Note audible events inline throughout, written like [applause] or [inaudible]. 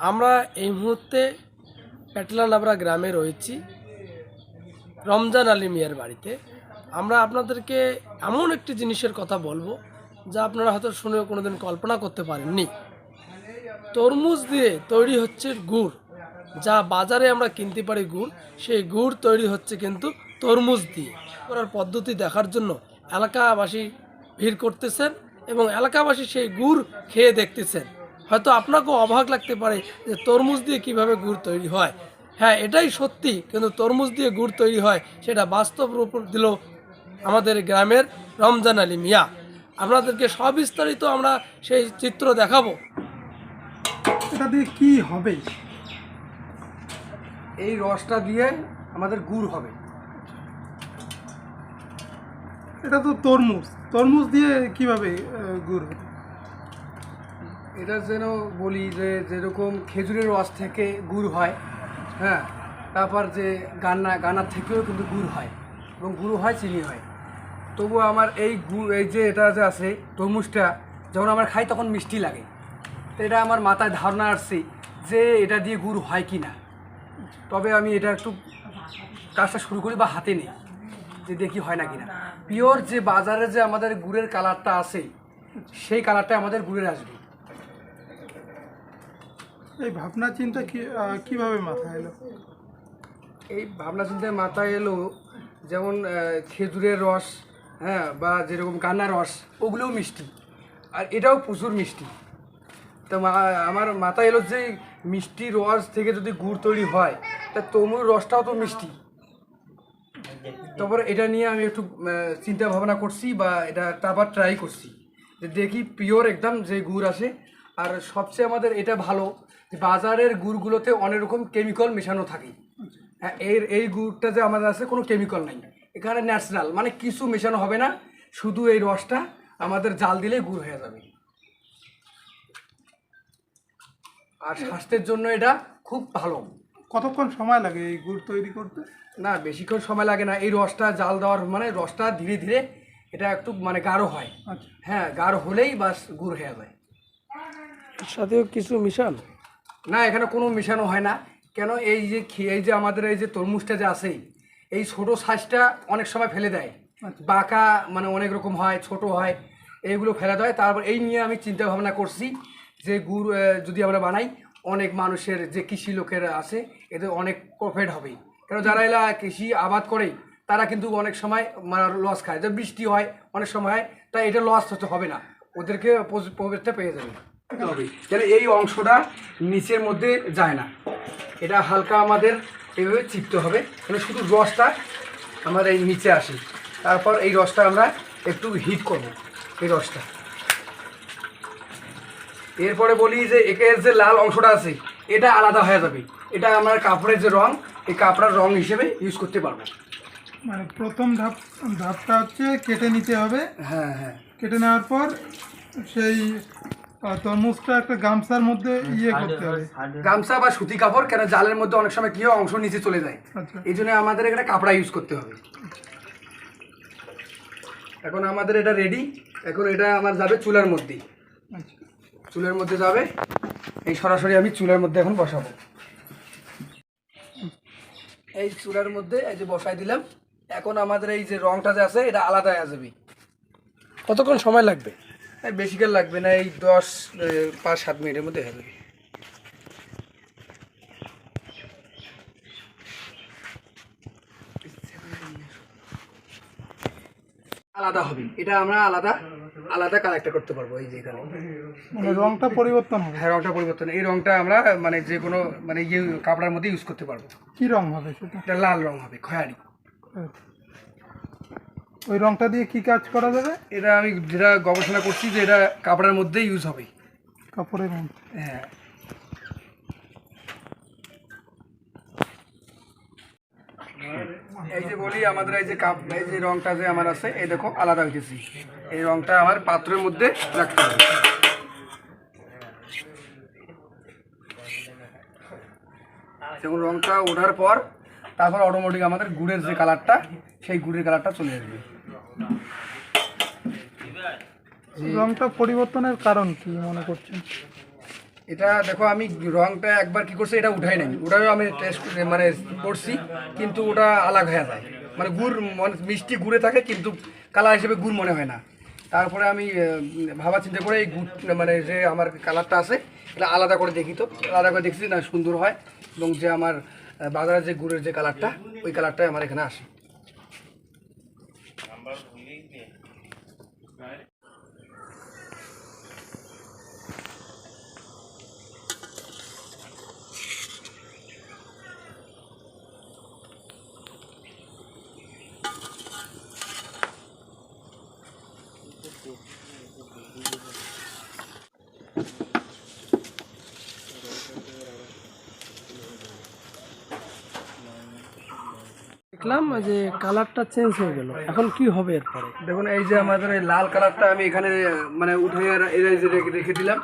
আমরা এই মুহূর্তে প্যাটলানাবরা গ্রামে রয়েছি, রমজান আলী মিয়ার বাড়িতে। আমরা আপনাদেরকে এমন একটি জিনিসের কথা বলব, যা আপনারা হয়তো শুনেও কোনোদিন কল্পনা করতে পারেননি। তরমুজ দিয়ে তৈরি হচ্ছে গুড়। যা বাজারে আমরা কিনতে পারি গুড়, সেই গুড় তৈরি হচ্ছে কিন্তু তরমুজ দিয়ে। করার পদ্ধতি দেখার জন্য এলাকাবাসী ভিড় করতেছেন এবং এলাকাবাসী সেই গুড় খেয়ে দেখতেছেন। হয়তো আপনাকেও অবাক লাগতে পারে যে তরমুজ দিয়ে কীভাবে গুড় তৈরি হয়। হ্যাঁ এটাই সত্যি, কিন্তু তরমুজ দিয়ে গুড় তৈরি হয় সেটা বাস্তব রূপ দিল আমাদের গ্রামের রমজান আলী মিয়া। আপনাদেরকে সবিস্তারিত আমরা সেই চিত্র দেখাবো। এটা দিয়ে কি হবে? এই রসটা দিয়ে আমাদের গুড় হবে। এটা তো তরমুজ। তরমুজ দিয়ে কীভাবে গুড় হবে এটা যেন বলি যে যেরকম খেজুরের রস থেকে গুড় হয় হ্যাঁ তারপর যে গান্না, গান্নার থেকেও কিন্তু গুড় হয় এবং গুড় হয়, চিনি হয়। তবু আমার এই গুড় এই যে এটা যে আছে, তরমুজটা যখন আমরা খাই তখন মিষ্টি লাগে। তো এটা আমার মাথায় ধারণা আসছে যে এটা দিয়ে গুড় হয় কি না। তবে আমি এটা একটু কাজটা শুরু করি বা হাতে নেই, যে দেখি হয় না কিনা পিওর যে বাজারে যে আমাদের গুড়ের কালারটা আছে, সেই কালারটা আমাদের গুড়ের আসবে। এই ভাবনা চিন্তা কি আহ, কীভাবে মাথায় এলো? এই ভাবনা চিন্তায় মাথায় এলো যেমন খেজুরের রস হ্যাঁ বা যেরকম কান্নার রস ওগুলোও মিষ্টি। আর এটাও প্রচুর মিষ্টি। তো আমার মাথায় এলো যে মিষ্টি রস থেকে যদি গুড় তৈরি হয় তা তমুর রসটাও তো মিষ্টি। তারপর এটা নিয়ে আমি একটু চিন্তা ভাবনা করছি বা এটা তারপর ট্রাই করছি। যে দেখি পিওর একদম যে গুড় আসে। আর সবচেয়ে আমাদের এটা ভালো বাজারের গুড়গুলোতে অনেক রকম কেমিক্যাল মেশানো থাকে। হ্যাঁ এর এই গুড়টা যে আমাদের আছে কোনো কেমিক্যাল নাই। এখানে ন্যাচারাল মানে কিছু মেশানো হবে না শুধু এই রসটা আমাদের জাল দিলেই গুড় হয়ে যাবে। আর স্বাস্থ্যের জন্য এটা খুব ভালো। কতক্ষণ সময় লাগে এই গুড় তৈরি করতে? না বেশিক্ষণ সময় লাগে না। এই রসটা জাল দেওয়ার মানে রসটা ধীরে ধীরে এটা একটু মানে গাঢ় হয়। আচ্ছা। হ্যাঁ গাঢ় হলেই বাস গুড় হয়ে যায়। এর সাথেও কিছু মিশান? না এখানে কোনো মেশানো হয় না। কেন? এই যে এই যে আমাদের এই যে তরমুজটা যে আছে এই ছোট সাইজটা অনেক সময় ফেলে দেয়। আচ্ছা। বাঁকা মানে অনেক রকম হয় ছোট হয় এইগুলো ফেলে দেয়। তারপর এই নিয়ে আমি চিন্তা ভাবনা করছি যে গুড় যদি আমরা বানাই অনেক মানুষের যে কৃষি লোকেরা আছে এদের অনেক প্রফিট হবে। কেন? যারা এলা কৃষি আবাদ করে তারা কিন্তু অনেক সময় লস খায়। যে বৃষ্টি হয় অনেক সময় হয় তাই এটা লস হতে হবে না। ওদেরকে প্রফিটটা পেয়ে যাবে। হবে কেন এই অংশটা নিচের মধ্যে যায় না। এটা হালকা আমাদের এইভাবে চিপতে হবে মানে শুধু রসটা আমাদের এই নিচে আসে। তারপর এই রসটা আমরা একটু হিট করব এই রসটা। এরপরে বলি যে একের যে লাল অংশটা আছে এটা আলাদা হয়ে যাবে। এটা আমার কাপড়ের যে রং এই কাপড়ের রং হিসেবে ইউজ করতে পারব। মানে প্রথম ধাপ ধাপটা হচ্ছে কেটে নিতে হবে। হ্যাঁ হ্যাঁ। কেটে নেওয়ার পর সেই তরমুজটা একটা গামছার মধ্যে ইয়ে করতে হবে। গামছা বা সুতি কাপড় কেন জালের মধ্যে অনেক সময় কি হয় অংশ নিচে চলে যায়। আচ্ছা। এই জন্য আমাদের এখানে কাপড়া ইউজ করতে হবে। এখন আমাদের এটা রেডি এখন এটা আমার যাবে চুলার মধ্যে। আচ্ছা। চুলের মধ্যে যাবে এই সরাসরি আমি চুলার মধ্যে এখন বসাবো। এই চুলার মধ্যে এই যে বসাই দিলাম এখন আমাদের এই যে রংটা যে আছে এটা আলাদা হয়ে যাবে কতক্ষণ সময় লাগবে? এই বেশিকাল লাগবে না এই দশ পাঁচ সাত মিনিটের মধ্যে হবে। আলাদা হবে। এটা আমরা আলাদা আলাদা কালেক্ট করতে পারব এই যে এখানে। মানে রংটা পরিবর্তন হবে? হ্যাঁ রংটা পরিবর্তন। এই রংটা আমরা মানে যে কোনো মানে ইয়ে কাপড়ের মধ্যে ইউজ করতে পারব। কি রং হবে সেটা? এটা লাল রং হবে খয়ারি। ওই রংটা দিয়ে কি কাজ করা যাবে? এটা আমি যেটা গবেষণা করছি যে এটা কাপড়ের মধ্যে ইউজ হবে। কাপড়ের রং হ্যাঁ। এই যে বলি আমাদের এই যে কাপ এই যে রংটা যে আমার আছে এই দেখো আলাদা হইতেছি। এই রংটা আমার পাত্রের মধ্যে রাখতে হবে। যেমন রংটা ওঠার পর তারপর অটোমেটিক আমাদের গুড়ের যে কালারটা সেই গুড়ের কালারটা চলে আসবে। রংটা পরিবর্তনের কারণ কি মনে করছেন? এটা দেখো আমি রংটা একবার কি করছি এটা উঠাই নাই। ওটাও আমি টেস্ট মানে করছি কিন্তু ওটা আলাদা হয়ে যায়। মানে গুড় মনে মিষ্টি গুড়ে থাকে কিন্তু কালার হিসেবে গুড় মনে হয় না। তারপরে আমি ভাবা চিন্তা করে এই গুড় মানে যে আমার কালারটা আছে এটা আলাদা করে দেখি তো। আলাদা করে দেখছি না সুন্দর হয় এবং যে আমার বাজারের যে গুড়ের যে কালারটা ওই কালারটাই আমার এখানে আসে। দেখলাম যে কালারটা চেঞ্জ হয়ে গেল। এখন কি হবে এরপরে? দেখুন এই যে আমাদের এই লাল কালারটা আমি এখানে মানে উঠে এই যে রেখে রেখে দিলাম।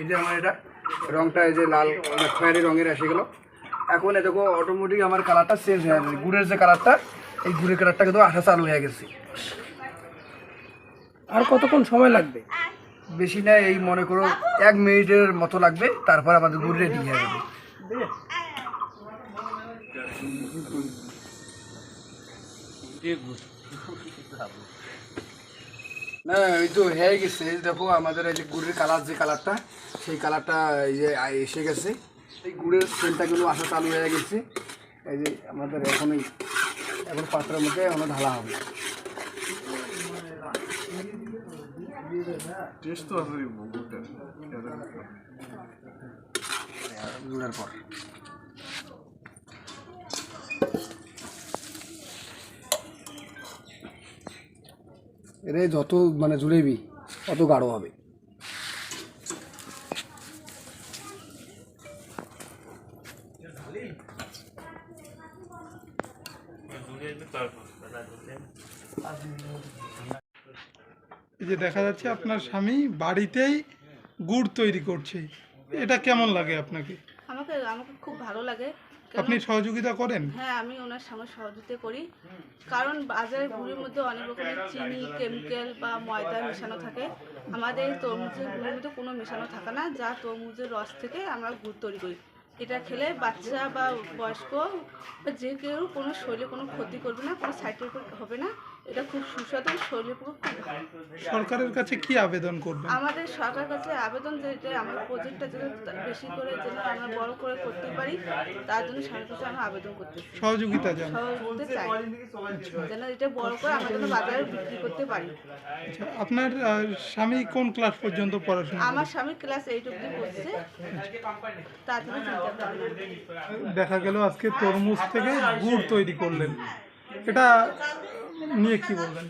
এই যে আমার এটা রংটা এই যে লাল মানে খয়েরি রঙের এসে গেল। এখন দেখো অটোমেটিক আমার কালারটা চেঞ্জ হয়ে যাবে গুড়ের যে কালারটা এই গুড়ের কালারটা কিন্তু আসা চালু হয়ে গেছে। আর কতক্ষণ সময় লাগবে? বেশি না এই মনে করো এক মিনিটের মতো লাগবে। তারপর আমাদের গুড় রেডি হয়ে যাবে। না এই তো হয়ে গেছে। দেখো আমাদের এই যে গুড়ের কালার যে কালারটা সেই কালারটা এই যে এসে গেছে। এই গুড়ের কিন্তু আসা চালু হয়ে গেছে। এই যে আমাদের এখন এই এখন পাত্রের মধ্যে এখন ঢালা হবে। গুড়ের পর। এরে যত মানে জুড়েবি তত গাঢ় হবে। এই যে দেখা যাচ্ছে আপনার স্বামী বাড়িতেই গুড় তৈরি করছে। এটা কেমন লাগে আপনাকে? আমাকে আমাকে খুব ভালো লাগে। আপনি সহযোগিতা করেন? হ্যাঁ আমি ওনার সঙ্গে সহযোগিতা করি। কারণ বাজারের গুড়ির মধ্যে অনেক রকমের চিনি কেমিক্যাল বা ময়দা মেশানো থাকে। আমাদের তরমুজের গুড়ির মধ্যে কোনো মেশানো থাকে না যা তরমুজের রস থেকে আমরা গুড় তৈরি করি। এটা খেলে বাচ্চা বা বয়স্ক বা যে কেউ কোনো শরীরে কোনো ক্ষতি করবে না কোনো সাইড এফেক্ট হবে না। এটা খুব সুস্বাদু শরীরের পুরো সরকারের কাছে কি আবেদন করবেন? আমাদের সরকার কাছে আবেদন যে এটা আমার প্রজেক্টটা যেন বেশি করে যেন আমরা বড় করে করতে পারি তার জন্য সরকার কাছে আমরা আবেদন করতে সহযোগিতা জান সহযোগিতা চাই। যেন এটা বড় করে আমরা যেন বাজারে বিক্রি করতে পারি। আচ্ছা, আপনার স্বামী কোন ক্লাস পর্যন্ত পড়াশোনা? আমার স্বামী ক্লাস এইট অব্দি পড়ছে। দেখা গেল আজকে তরমুজ থেকে গুড় তৈরি করলেন। এটা নিয়ে কি বলবেন?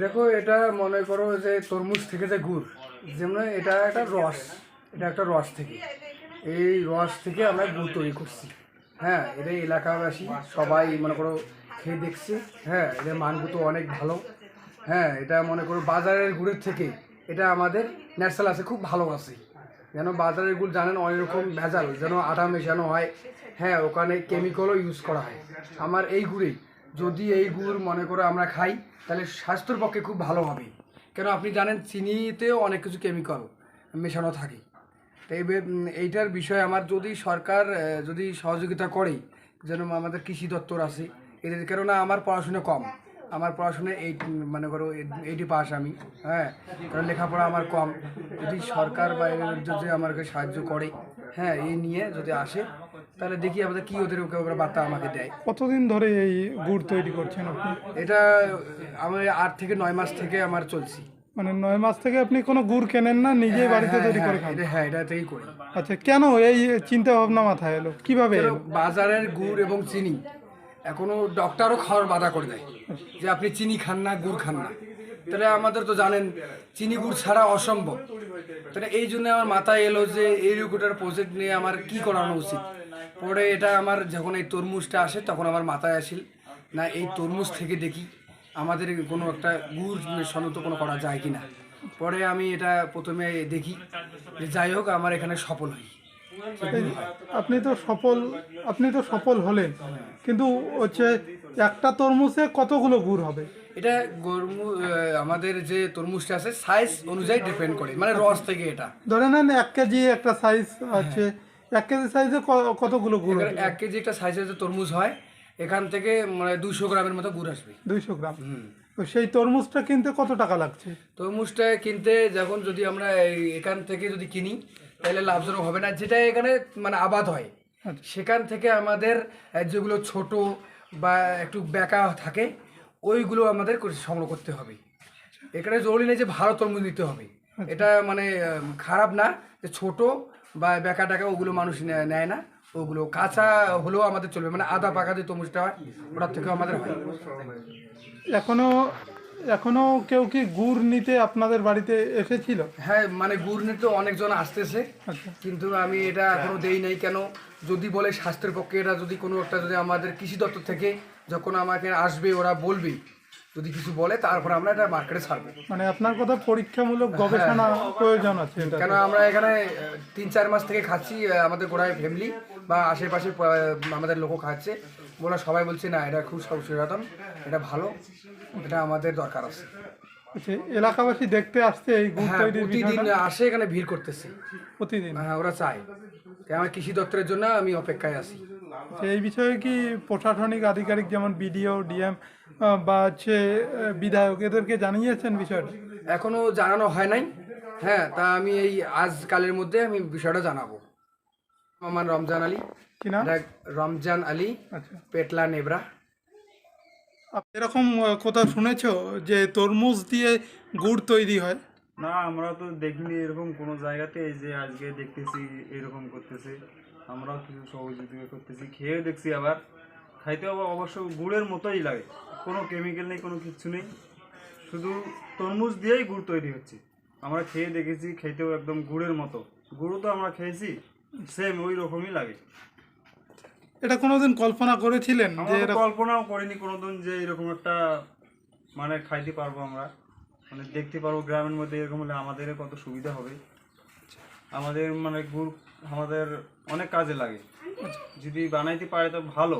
দেখো, এটা মনে করো যে তরমুজ থেকে যে গুড়, যেমন এটা একটা রস, এটা একটা রস থেকে। এই রস থেকে আমরা গুড় তৈরি করছি। হ্যাঁ এটা এলাকাবাসী সবাই মনে করো খেয়ে দেখছি। হ্যাঁ এদের মানগুলো অনেক ভালো। হ্যাঁ এটা মনে করো বাজারের গুড়ের থেকে এটা আমাদের ন্যাচারাল আছে, খুব ভালো আছে। যেন বাজারের গুড় জানেন অনেক রকম ভেজাল, যেন আটা মেশানো হয়। হ্যাঁ ওখানে কেমিক্যালও ইউজ করা হয়। আমার এই গুড়েই। যদি এই গুড় মনে করো আমরা খাই, তাহলে স্বাস্থ্যের পক্ষে খুব ভালো হবে। কেন আপনি জানেন, চিনিতেও অনেক কিছু কেমিক্যাল মেশানো থাকে। তো এইটার বিষয়ে আমার যদি সরকার যদি সহযোগিতা করে, যেন আমাদের কৃষি দপ্তর আছে, এদের, কেননা আমার পড়াশোনা কম। আমার পড়াশোনা এইট মানে করো এইটি পাস আমি হ্যাঁ? কারণ লেখাপড়া আমার কম। যদি সরকার বা যদি আমাকে সাহায্য করে হ্যাঁ এই নিয়ে যদি আসে তাহলে দেখি আমাদের কী ওদের ওরা বার্তা আমাকে দেয়। কতদিন ধরে এই গুড় তৈরি করছেন আপনি? এটা আমার আট থেকে নয় মাস থেকে আমার চলছি। মানে নয় মাস থেকে আপনি কোনো গুড় কেনেন না নিজেই বাড়িতে হ্যাঁ, তৈরি হ্যাঁ, করে খান। হ্যাঁ এটা থেকেই করি। আচ্ছা কেন এই চিন্তা ভাবনা মাথায় এলো? কীভাবে বাজারের গুড় এবং চিনি এখনও ডক্টরও খাওয়ার বাধা করে দেয় যে আপনি চিনি খান না গুড় খান না। তাহলে আমাদের তো জানেন চিনি গুড় ছাড়া অসম্ভব। তাহলে এই জন্য আমার মাথায় এলো যে এই রুকুটার প্রজেক্ট নিয়ে আমার কি করানো উচিত? পরে এটা আমার যখন এই তরমুজটা আসে তখন আমার মাথায় আসিল না এই তরমুজ থেকে দেখি আমাদের কোনো একটা গুড় সনত কোনো করা যায় কি না পরে আমি এটা প্রথমে দেখি যে যাই হোক আমার এখানে সফল হই। আপনি তো সফল আপনি তো সফল হলেন। কিন্তু হচ্ছে একটা তরমুজে কতগুলো গুড় হবে? এটা গরমু আমাদের যে তরমুজটা আছে সাইজ অনুযায়ী ডিপেন্ড করে। মানে রস থেকে এটা। ধরে নেন এক কেজি একটা সাইজ আছে এক কেজি সাইজে কতগুলো গুড় এক কেজি একটা সাইজের যে তরমুজ হয় এখান থেকে মানে দুশো গ্রামের মতো গুড় আসবে। দুইশো গ্রাম। তো সেই তরমুজটা কিনতে কত টাকা লাগছে? তরমুজটা কিনতে যখন যদি আমরা এখান থেকে যদি কিনি তাহলে লাভজনক হবে না। যেটা এখানে মানে আবাদ হয় আচ্ছা। সেখান থেকে আমাদের যেগুলো ছোট বা একটু বেঁকা থাকে ওইগুলো আমাদের সংগ্রহ করতে হবে। এখানে জরুরি নেই যে ভালো তরমুজ নিতে হবে। এটা মানে খারাপ না যে ছোট বা বেঁকা টাকা ওগুলো মানুষ নেয় না। ওগুলো কাঁচা হলেও আমাদের চলবে। মানে আদা পাকা যে তরমুজটা হয় ওটার থেকেও আমাদের হয়। এখনও এখনও কেউ কি গুড় নিতে আপনাদের বাড়িতে এসেছিল? হ্যাঁ মানে গুড় নিতে অনেকজন আসতেছে। আচ্ছা। কিন্তু আমি এটা এখনও দেই নাই কেন? যদি বলে স্বাস্থ্যের পক্ষে এটা যদি কোনো একটা যদি আমাদের কৃষি দপ্তর থেকে যখন আমাকে আসবে ওরা বলবে। যদি কিছু বলে তারপর আমরা এটা মার্কেটে ছাড়বো। মানে আপনার কথা পরীক্ষামূলক গবেষণা প্রয়োজন আছে কেন আমরা এখানে তিন চার মাস থেকে খাচ্ছি আমাদের গোড়ায় ফ্যামিলি বা আশেপাশে আমাদের লোকও খাচ্ছে। ওরা সবাই বলছে না এটা খুব সচেতন এটা ভালো এটা আমাদের দরকার আছে। আচ্ছা, এলাকাবাসী দেখতে আসছে এই হ্যাঁ প্রতিদিন আসে এখানে ভিড় করতেছে। প্রতিদিন? হ্যাঁ ওরা চায়। তাই আমার কৃষি দপ্তরের জন্য আমি অপেক্ষায় আছি। আচ্ছা, এই বিষয়ে কি প্রশাসনিক আধিকারিক যেমন বিডিও ডিএম বা হচ্ছে বিধায়ক এদেরকে জানিয়েছেন বিষয়টা? এখনও জানানো হয় নাই। হ্যাঁ তা আমি এই আজকালের মধ্যে আমি বিষয়টা জানাব। আমার রমজান আলী। কি রমজান আলী আচ্ছা। পেটলা নেবরা। এরকম কোথাও শুনেছো যে তরমুজ দিয়ে গুড় তৈরি হয়? না আমরা তো দেখিনি এরকম কোনো জায়গাতে। এই যে আজকে দেখতেছি এরকম করতেছে। আমরাও কিছু সহযোগিতা করতেছি। খেয়ে দেখছি আবার। খাইতে অবশ্য গুড়ের মতোই লাগে। কোনো কেমিক্যাল নেই কোনো কিছু নেই। শুধু তরমুজ দিয়েই গুড় তৈরি হচ্ছে। আমরা খেয়ে দেখেছি খেতেও একদম গুড়ের মতো। গুড়ও তো আমরা খেয়েছি সেম ওই রকমই লাগে। এটা কোনোদিন কল্পনা করেছিলেন যে আমরা কল্পনাও করিনি কোনোদিন যে এরকম একটা মানে খাইতে পারব আমরা। মানে দেখতে পারব গ্রামের মধ্যে এরকম হলে আমাদের কত সুবিধা হবে। আমাদের মানে গুড় আমাদের অনেক কাজে লাগে। যদি বানাইতে পারে তো ভালো।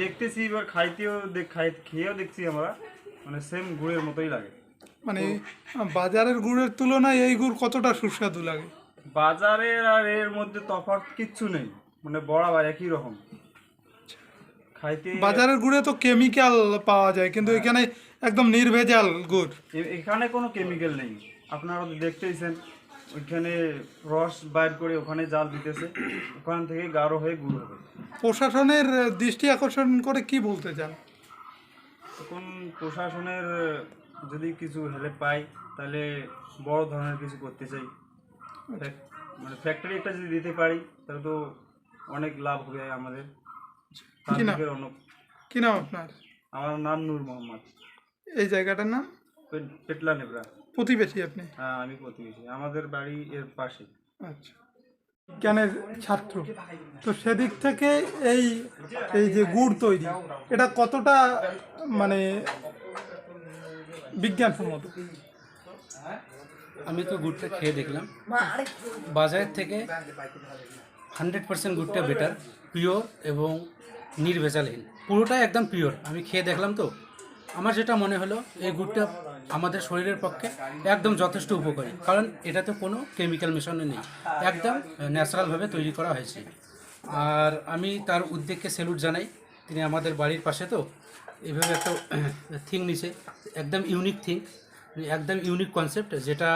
দেখতেছি এবার খাইতেও খাই খেয়েও দেখছি আমরা। মানে সেম গুড়ের মতোই লাগে। মানে বাজারের গুড়ের তুলনায় এই গুড় কতটা সুস্বাদু লাগে? বাজারের আর এর মধ্যে তফাৎ কিচ্ছু নেই। মানে বরাবর একই রকম। খাইতে বাজারের গুড়ে তো কেমিক্যাল পাওয়া যায় কিন্তু এখানে একদম নির্ভেজাল গুড়। এখানে কোনো কেমিক্যাল নেই। আপনারা তো দেখতেইছেন। ওইখানে রস বাইর করে ওখানে জাল দিতেছে। ওখান থেকে গাঢ় হয়ে গুড় হবে। প্রশাসনের দৃষ্টি আকর্ষণ করে কি বলতে চান? এখন প্রশাসনের যদি কিছু হেল্প পাই তাহলে বড় ধরনের কিছু করতে চাই। মানে ফ্যাক্টরি একটা যদি দিতে পারি তাহলে তো অনেক লাভ হবে আমাদের। তার কি নাম? দিকের অন্য আপনার? আমার নাম নূর মোহাম্মদ। এই জায়গাটার নাম? পেটলা নেবরা প্রতিবেশী আপনি? হ্যাঁ আমি প্রতিবেশী। আমাদের বাড়ি এর পাশে। আচ্ছা। বিজ্ঞানের ছাত্র? তো সেদিক থেকে এই এই যে গুড় তৈরি এটা কতটা মানে বিজ্ঞানসম্মত? আমি তো গুড়টা খেয়ে দেখলাম। বাজারের থেকে হান্ড্রেড পার্সেন্ট গুড়টা বেটার পিওর এবং নির্ভেজালহীন। পুরোটাই একদম পিওর আমি খেয়ে দেখলাম তো। আমার যেটা মনে হলো, এই গুড়টা আমাদের শরীরের পক্ষে একদম যথেষ্ট উপকারী। কারণ এটাতে কোনো কেমিক্যাল মেশানো নেই। একদম ন্যাচারালভাবে তৈরি করা হয়েছে। আর আমি তার উদ্যোগকে স্যালুট জানাই। তিনি আমাদের বাড়ির পাশে তো এভাবে একটা [clears throat] থিং নিছে। একদম ইউনিক থিং একদম ইউনিক কনসেপ্ট যেটা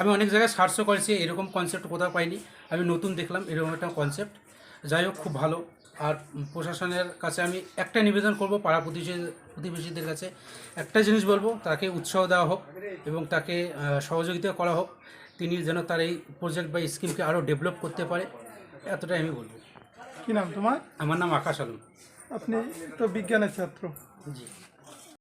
আমি অনেক জায়গায় সার্চও করেছি, এরকম কনসেপ্ট কোথাও পাইনি। আমি নতুন দেখলাম, এরকম একটা কনসেপ্ট যাই হোক, খুব ভালো। আর প্রশাসনের কাছে আমি একটা নিবেদন করব পাড়া প্রতিবেশী প্রতিবেশীদের কাছে। একটা জিনিস বলব তাকে উৎসাহ দেওয়া হোক এবং তাকে সহযোগিতা করা হোক। তিনি যেন তার এই প্রজেক্ট বা স্কিমকে আরও ডেভেলপ করতে পারে এতটাই আমি বলব। কী নাম তোমার? আমার নাম আকাশ আলম। আপনি তো বিজ্ঞানের ছাত্র। জি।